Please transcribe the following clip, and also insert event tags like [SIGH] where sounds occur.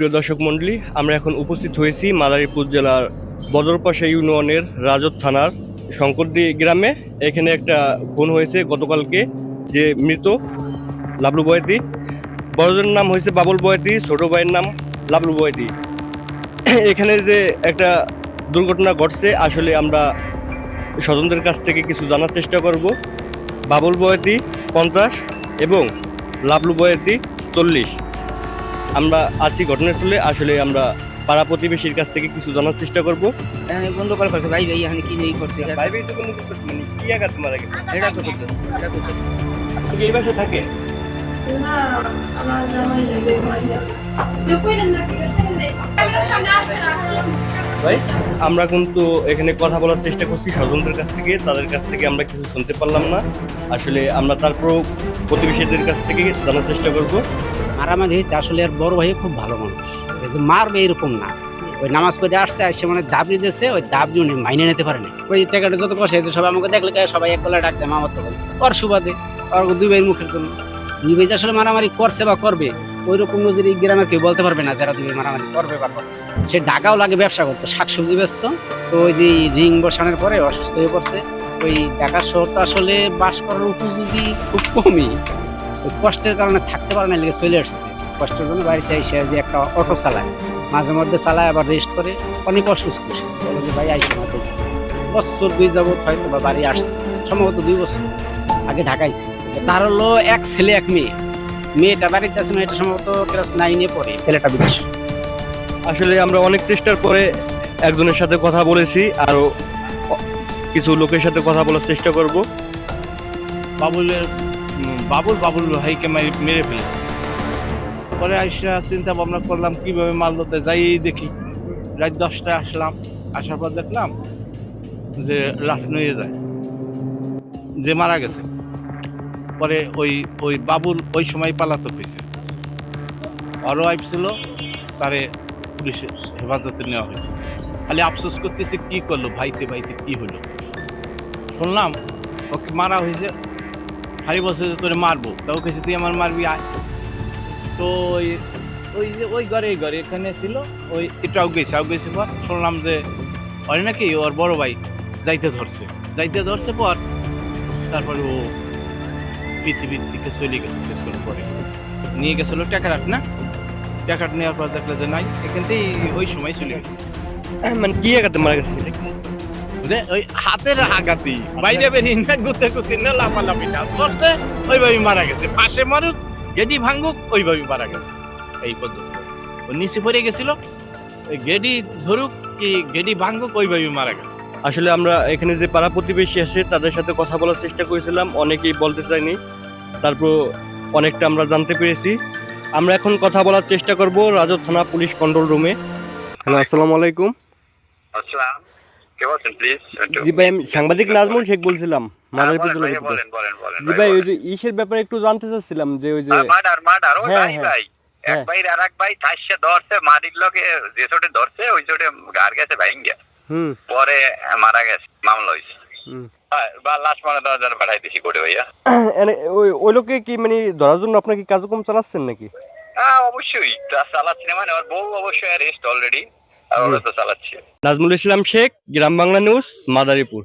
প্রিয় দর্শক মণ্ডলী, আমরা এখন উপস্থিত হয়েছি মাদারীপুর জেলার বদরপাশা ইউনিয়নের রাজত থানার শঙ্করদি গ্রামে। এখানে একটা খুন হয়েছে গতকালকে যে মৃত লাবলু বয়াতি বড়দের নাম হয়েছে বাবুল বয়াতি ছোট ভাইয়ের নাম লাবলু বয়াতি এখানে যে একটা দুর্ঘটনা ঘটছে, আসলে আমরা স্বজনদের কাছ থেকে কিছু জানার চেষ্টা করব। বাবুল বয়াতি পঞ্চাশ এবং লাবলু বয়াতি চল্লিশ। আমরা আছি ঘটনাস্থলে আসলে আমরা পাড়া প্রতিবেশীর কাছ থেকে কিছু জানার চেষ্টা করব। এখানে বন্ধ করে করছে ভাই ভাই এখানে কি নেই করছে? এটা- মানে কি আঘাত মারা গেছে এটা তো করতে এটা করতে করছে আপনি কি এই বাসায় থাকেন? না আমার জামাই লাগে কইলেন না ঠিক আছে আমরা সামনে আসবে ভাই। আমরা কিন্তু এখানে কথা বলার চেষ্টা করছি স্বজনদের কাছ থেকে। তাদের কাছ থেকে আমরা কিছু শুনতে পারলাম না। আসলে আমরা তারপরও প্রতিবেশীদের কাছ থেকে জানার চেষ্টা করব। মারামারি হয়েছে, আসলে আর বড় ভাই খুব ভালো মানুষ। মারবে এরকম না। ওই নামাজ পড়ে আসছে আসছে মানে দাবি দিয়েছে, ওই দাবি উনি মাইনে নিতে পারে না ওই টাকাটা যত বসে হয়েছে সবাই আমাকে দেখলে সবাই এক গলায় ডাক দেয় মামার তো ওর সুবাদে, ওর দুই ভাইয়ের মুখের জন্য। দুই ভাই আসলে মারামারি করছে বা করবে ওই রকম নজর গ্রামের কেউ বলতে পারবে না, যারা দুই মারামারি করবে বা করছে, সে ঢাকাও লাগে, ব্যবসা করতো, শাকসবজি ব্যস্ত তো ওই যে রিং বসানোর পরে অসুস্থ হয়ে পড়ছে। ওই ঢাকা শহর তো আসলে বাস করার উপযোগী খুব কমই। ওই কষ্টের কারণে থাকতে পারে না লেগে চলে আসছে। কষ্টের জন্য বাড়িতে এসে যে একটা অটো চালায়, মাঝে মধ্যে চালায়, আবার রেস্ট করে। অনেক অসুস্থ সে। বলে যে, ভাই, আইসে মাঝে বছর দুই যাবত হয়তো বা বাড়ি আসছে, সম্ভবত দুই বছর আগে ঢাকাইছে তার হলো এক ছেলে, এক মেয়ে। মেয়েটা বাড়িতে আছে মেয়েটা সম্ভবত ক্লাস নাইনে পড়ে ছেলেটা বিদেশ। আসলে আমরা অনেক চেষ্টার পরে একজনের সাথে কথা বলেছি আরও কিছু লোকের সাথে কথা বলার চেষ্টা করব। বাবুলের বাবুল বাবুল ভাইকে মারি- মেরে ফেলেছে। পরে আইসা চিন্তা ভাবনা করলাম কীভাবে মারলো তো যাই দেখি। রাত দশটায় আসলাম আসার পর দেখলাম যে লাশ নিয়ে যায় যে মারা গেছে। পরে ওই ওই বাবুল ওই সময় পালাতে হয়েছে। আরও ওয়াইফ ছিল তারে পুলিশে হেফাজতে নেওয়া হয়েছে। খালি আফসোস করতেছে, কি করল, ভাইতে ভাইতে কি হলো? শুনলাম, ওকে মারা হয়েছে, খালি বলছে যে তোরে মারবো। তাও কেছে তুই আমার মারবি, আয়। তো ওই ওই যে, ওই ঘরে ঘরে এখানে ছিল, ওই এটাও গেছে আও গেছে পর শুনলাম যে, ওর নাকি ওর বড় ভাই যাইতে ধরছে। যাইতে ধরছে পর তারপরে ও পৃথিবীর দিকে চলে গেছে কিছুক্ষণ পরে। নিয়ে গেছিল টাকারাট না? টাকাট নেওয়ার পর দেখলে যে নাই এখান থেকে ওই সময় চলে গেছে। মানে কি আঘাতে মারা গেছে? ওই হাতের আঘাতি বাইরে বেরিয়ে না গুতে গুতে না লাফালাফি না করছে ওইভাবে মারা গেছে। পাশে মারুক গেডি ভাঙুক ওইভাবে মারা গেছে। এই পদ্ধতি। ও নিচে পড়ে গেছিল ওই গেডি ধরুক কি গেডি ভাঙুক ওইভাবে মারা গেছে। আসলে আমরা এখানে যে পাড়া প্রতিবেশী আছে তাদের সাথে কথা বলার চেষ্টা করেছিলাম অনেকেই বলতে চাইনি তারপর অনেকটা আমরা জানতে পেরেছি। আমরা এখন কথা বলার চেষ্টা করব রাজত থানা পুলিশ কন্ট্রোল রুমে হ্যালো আসসালামু আলাইকুম। আসসালাম। কে বলছেন প্লিজ একটু জি ভাই আমি সাংবাদিক নাজমুল শেখ বলছিলাম মাদারীপুর হ্যাঁ, জেলা বলেন বলেন জি ভাই ওই যে ইসের ব্যাপারে একটু জানতে চাচ্ছিলাম যে ওই যে মার্ডার মার্ডার ওই হ্যাঁ, ভাই হ্যাঁ, ভাই। এক হ্যাঁ। ভাই আর এক ভাই ঠাইসে ধরছে মাটির লগে যে চোটে ধরছে ওই চোটে গার গেছে ভাইঙ্গে। হুম। পরে মারা গেছে মামলা হুম। হ্যাঁ, বা লাশ মানে পাঠাই দিছি ভাইয়া। [COUGHS] ওই কি মানে ধরার জন্য আপনার কি কার্যক্রম চালাচ্ছেন নাকি? হ্যাঁ অবশ্যই। তা চালাচ্ছি না মানে বউ অবশ্যই অলরেডি আর ওরা তো চালাচ্ছে। নাজমুল ইসলাম শেখ গ্রাম বাংলা নিউজ মাদারীপুর।